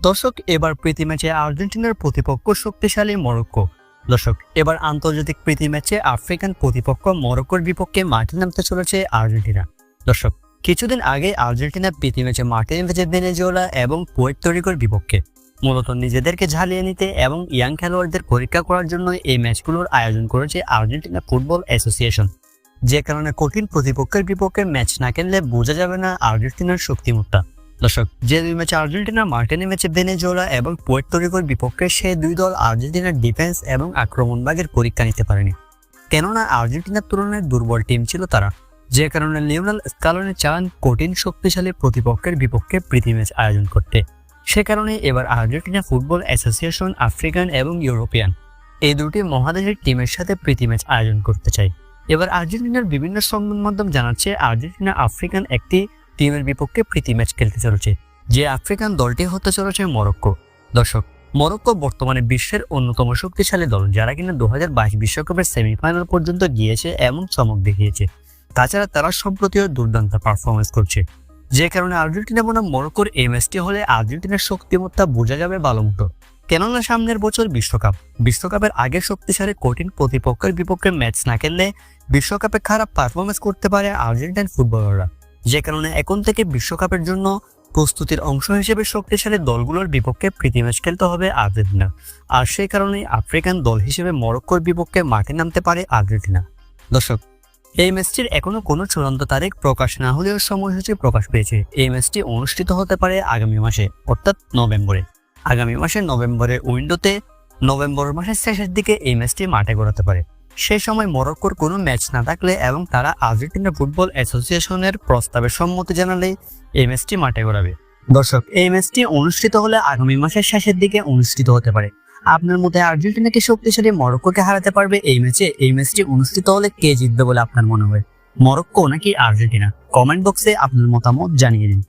দর্শক, এবার প্রীতি ম্যাচে আর্জেন্টিনার প্রতিপক্ষ শক্তিশালী মরক্কো। দর্শক, এবার আন্তর্জাতিক প্রীতি ম্যাচে আফ্রিকান প্রতিপক্ষ মরক্কোর বিপক্ষে মাঠে নামতে চলেছে আর্জেন্টিনা। দর্শক, কিছুদিন আগে আর্জেন্টিনা প্রীতি ম্যাচে মাঠে নেমেছে ভেনেজুয়েলা এবং পোয়ের্তোরিকোর বিপক্ষে। মূলত নিজেদেরকে ঝালিয়ে নিতে এবং ইয়াং খেলোয়াড়দের পরীক্ষা করার জন্য এই ম্যাচগুলোর আয়োজন করেছে আর্জেন্টিনা ফুটবল অ্যাসোসিয়েশন। যে কারণে কঠিন প্রতিপক্ষের বিপক্ষে ম্যাচ না খেললে বোঝা যাবে না আর্জেন্টিনার শক্তিমত্তা। দর্শক, যে দুই ম্যাচে আর্জেন্টিনা ভেনেজুয়েলা এবং বিপক্ষে দুই দল আর্জেন্টিনার ডিফেন্স এবং পরীক্ষা নিতে পারেনি। কেননা আর্জেন্টিনার তুলনায় দুর্বল টিম ছিল তারা। যে কারণে লিওনাল স্কালনে চান কঠিন, শক্তিশালী প্রতিপক্ষের বিপক্ষে প্রীতি ম্যাচ আয়োজন করতে। সে কারণে এবার আর্জেন্টিনা ফুটবল অ্যাসোসিয়েশন, আফ্রিকান এবং ইউরোপিয়ান। এই দুটি মহাদেশের টিমের সাথে প্রীতি ম্যাচ আয়োজন করতে চায়। এবার আর্জেন্টিনার বিভিন্ন সংবাদ মাধ্যম জানাচ্ছে আর্জেন্টিনা আফ্রিকান একটি টিমের বিপক্ষে প্রীতি ম্যাচ খেলতে চলেছে, যে আফ্রিকান দলটি হতে চলেছে মরক্কো। দর্শক, মরক্কো বর্তমানে বিশ্বের অন্যতম শক্তিশালী দল, যারা কিনা দু হাজার বাইশ বিশ্বকাপের সেমিফাইনাল পর্যন্ত গিয়েছে এমন চমক দেখিয়েছে। তাছাড়া তারা সম্প্রতিও দুর্দান্ত পারফরমেন্স করছে। যে কারণে আর্জেন্টিনা বনাম মরক্কোর এই ম্যাচটি হলে আর্জেন্টিনার শক্তিমত্তা বোঝা যাবে ভালো মতো কেননা সামনের বছর বিশ্বকাপ, বিশ্বকাপের আগে শক্তিশালী কঠিন প্রতিপক্ষের বিপক্ষে ম্যাচ না খেললে বিশ্বকাপে খারাপ পারফরমেন্স করতে পারে আর্জেন্টাইন ফুটবলাররা যে কারণে এখন থেকে বিশ্বকাপের জন্য প্রস্তুতির অংশ হিসেবে শক্তিশালী দলগুলোর বিপক্ষে প্রীতি ম্যাচ খেলতে হবে আর্জেন্টিনা। আর সেই কারণে আফ্রিকান দল হিসেবে মরক্কোর বিপক্ষে মাঠে নামতে পারে আর্জেন্টিনা। দর্শক, এই ম্যাচটির এখনও কোনো চূড়ান্ত তারিখ প্রকাশ না হলেও সময়সূচি প্রকাশ পেয়েছে। এই ম্যাচটি অনুষ্ঠিত হতে পারে আগামী মাসে, অর্থাৎ নভেম্বরে। আগামী মাসে নভেম্বরের উইন্ডোতে নভেম্বর মাসের শেষের দিকে এই ম্যাচটি মাঠে গড়াতে পারে। সেই সময় মরক্কোর কোনো ম্যাচ না থাকলে এবং তারা আর্জেন্টিনা ফুটবল অ্যাসোসিয়েশনের প্রস্তাবে সম্মতি জানালে এই ম্যাচটি মাঠে গড়াবে। দর্শক এই ম্যাচটি অনুষ্ঠিত হলে আগামী মাসের শেষের দিকে অনুষ্ঠিত হতে পারে। আপনার মধ্যে আর্জেন্টিনাকে শক্তিশালী মরক্কোকে হারাতে পারবে এই ম্যাচে? এই ম্যাচটি অনুষ্ঠিত হলে কে জিতবে বলে আপনার মনে হয়? মরক্কো নাকি আর্জেন্টিনা? কমেন্ট বক্সে আপনার মতামত জানিয়ে দিন।